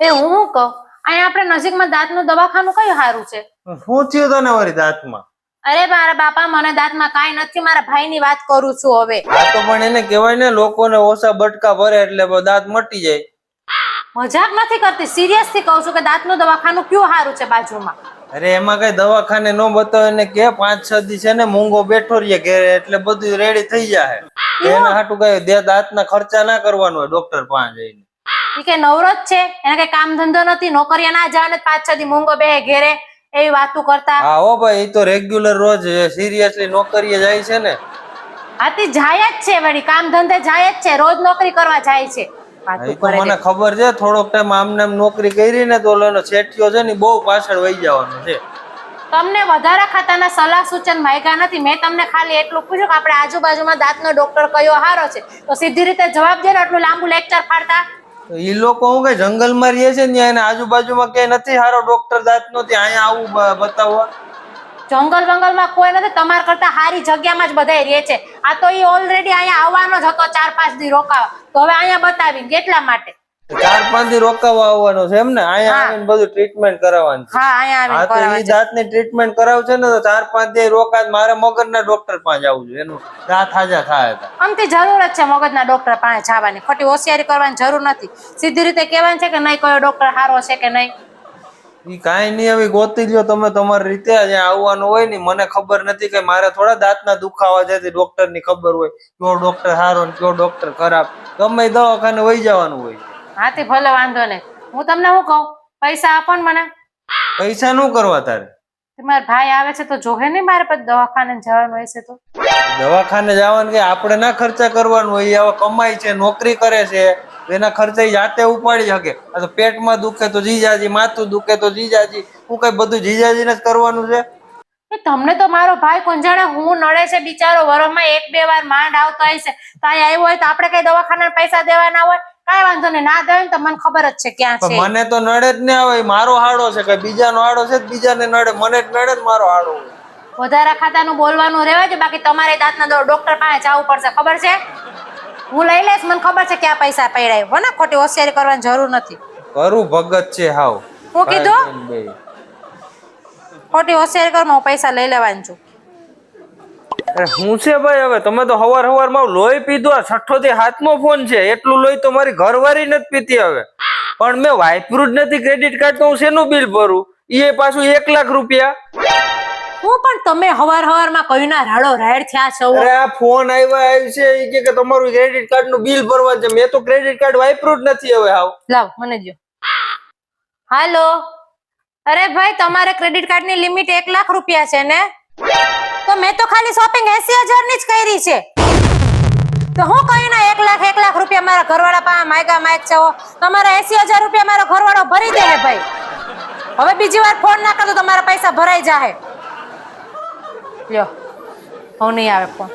એ હું શું કહું? અહીંયા આપણે નજીકમાં દાંતનું દવાખાનું કયું સારું છે? શું થયું તને વળી દાંતમાં? અરે મારા બાપા મને દાંતમાં કાંઈ નથી મારા ભાઈની વાત કરું છું હવે. આ તો પણ એને કહેવાય ને લોકોને ઓછા બટકા ભરે એટલે દાંત મટી જાય. મજાક નથી કરતી? સિરિયસથી કહું છું કે દાંતનું દવાખાનું કયું સારું છે બાજુમાં? અરે એમાં કઈ દવાખાને નો બતાવે ને કે પાંચ છ દી છે ને મૂંગો બેઠો રહીએ ઘેરે એટલે બધું રેડી થઈ જાય એના હાટું કઈ દે દાંતના ખર્ચા ના કરવાનો હોય ડોક્ટર પાસે જઈને. ઈ કે નવરો છે. એને કઈ કામ ધંધો નથી. નોકરીએ ના જવાનું જ પાંચ છ દી મૂંગો બે ઘેરે. એવી વાતું કરતા. હા ઓ ભાઈ ઈ તો રેગ્યુલર રોજ સિરિયસલી નોકરીએ જાય છે ને. આથી જાય જ છે વળી કામ ધંધે જાય જ છે. રોજ નોકરી કરવા જાય છે. ઈ તો મને ખબર છે થોડોક ટાઈમ આમ નોકરી કરી ને તો એનો શેઠિયો છે ને બહુ પાછળ વહી જવાનો છે. તમને વધારે ખાતાના સલાહ સૂચન માંગ્યા નથી. મેં તમને ખાલી એટલું પૂછ્યું કે આપણે આજુબાજુમાં દાંતનો ડોક્ટર કયો હારો છે. તો સીધી રીતે જવાબ દે ને આટલું લાંબુ લેક્ચર ફાડતા. ઈ લોકો હું કઈ જંગલમાં રહે છે ને એને આજુબાજુમાં ક્યાંય નથી સારો ડોક્ટર જાત નો ત્યાં અહીંયા આવું બતાવવા. જંગલ બંગલમાં કોઈ નથી, તમારા કરતા સારી જગ્યામાં જ બધાય રહે છે. આ તો એ ઓલરેડી અહીંયા આવવાનો જ હતો ચાર પાંચ દી રોકાવા. તો હવે અહીંયા બતાવી કેટલા માટે? ચાર પાંચથી રોકાવા આવવાનો છે એમ ને? અહીંયા આવીને બધું ટ્રીટમેન્ટ કરાવવાનું છે. હા અહીંયા આવીને તો કરાવવા ઈ છે. ટ્રીટમેન્ટ કરાવશે ને તો ચાર પાંચ દિવસ રોકાત મારે મગજના ડોક્ટર પાસે જવું જોઈએ એનું દાંત હાજા થાય હતા. આમથી જરૂર જ છે મગજના ડોક્ટર પાસે જવાની. ખોટી હોશિયારી કરવાની જરૂર નથી. સીધી રીતે કહેવાનું છે કે નહીં કયો ડોક્ટર સારો છે કે નહીં? ઈ કાંઈ નહીં હવે ગોતી લ્યો તમે તમારી રીતે અહીંયા આવવાનું હોય ને મને ખબર નથી કે મારે થોડા દાંતના દુખાવા છે ડોક્ટરની ખબર હોય. કયો ડોક્ટર સારો ને કયો ડોક્ટર ખરાબ. ગમે દવાખાને વહી જવાનું હોય. હાથી ભલે વાંધો નહીં. હું તમને શું કહું? પૈસા આપો ને મને. પૈસા નું કરવા તારે? તમારા ભાઈ આવે છે તો જોહે નહીં મારે પછી દવાખાને જવાનું હોય છે તો? દવાખાને જવાનું કે આપણે ના ખર્ચા કરવાનું હોય હવે કમાય છે નોકરી કરે છે એના ખર્ચા જાતે ઉપાડી શકે. તો પેટમાં દુખે તો જીજાજી માથું દુખે તો જીજાજી. હું કઈ બધું જીજાજીને જ કરવાનું છે? એ તમને તો મારો ભાઈ કોણ જાણે હું નડે છે બિચારો વરોમાં એક બે વાર માંડ આવતો હોય છે. તો અહીં આવ્યો હોય તો આપણે કઈ દવાખાના પૈસા દેવાના હોય? કાંઈ વાંધો નહીં. ના દે તો મને ખબર જ છે ક્યાં છે. મને તો નડે જ ને આવે મારો હાડો છે કે બીજાનો હાડો છે બીજાને નડે. મને જ નડે મારો હાડો. વધારા ખાતાનું બોલવાનું રહેવા છે બાકી તમારે દાંતના ડોક્ટર પાસે જવું પડશે. ખબર છે? હું લઈ લઈશ મને ખબર છે ક્યાં પૈસા પડ્યા હો ને ખોટી હોશિયારી કરવાની જરૂર નથી. કરું ભગત છે હાવ. હું કીધું? ખોટી હોશિયારી કર હું પૈસા લઈ લેવાની છું. અરે હું છે ભાઈ હવે? તમે તો હવાર હવારમાં લોહી પીધો આ છઠ્ઠો થી હાથમો ફોન છે. એટલું લોહી તો મારી ઘરવાળી નથી પીતી હવે. પણ મેં વાપર્યું જ નથી ક્રેડિટ કાર્ડ તો હું શેનું બિલ ભરું? એ પાછું એક લાખ રૂપિયા. હું પણ તમે હવાર હવારમાં કહ્યું ના રાડો રાડ થયા છો? અરે આ ફોન આવ્યા આવ્યું છે એ કે તમારું ક્રેડિટ કાર્ડનું બિલ ભરવાનું છે. મેં તો ક્રેડિટ કાર્ડ વાપર્યું જ નથી હવે હાવ લાવ મને જો હાલો. અરે ભાઈ તમારે ક્રેડિટ કાર્ડની લિમિટ એક લાખ રૂપિયા છે ને? તો મેં તો ખાલી શોપિંગ એસી હજારની જ કરી છે. તો હું કહ્યું ના એક લાખ એક લાખ રૂપિયા મારા ઘરવાળા પાસે માયગા માયક છે. તમારા એસી હજાર રૂપિયા મારો ઘરવાળો ભરી દે ભાઈ. હવે બીજી વાર ફોન ના કરતો તમારા પૈસા ભરાઈ જાહે. લ્યો હું નહીં આવે ફોન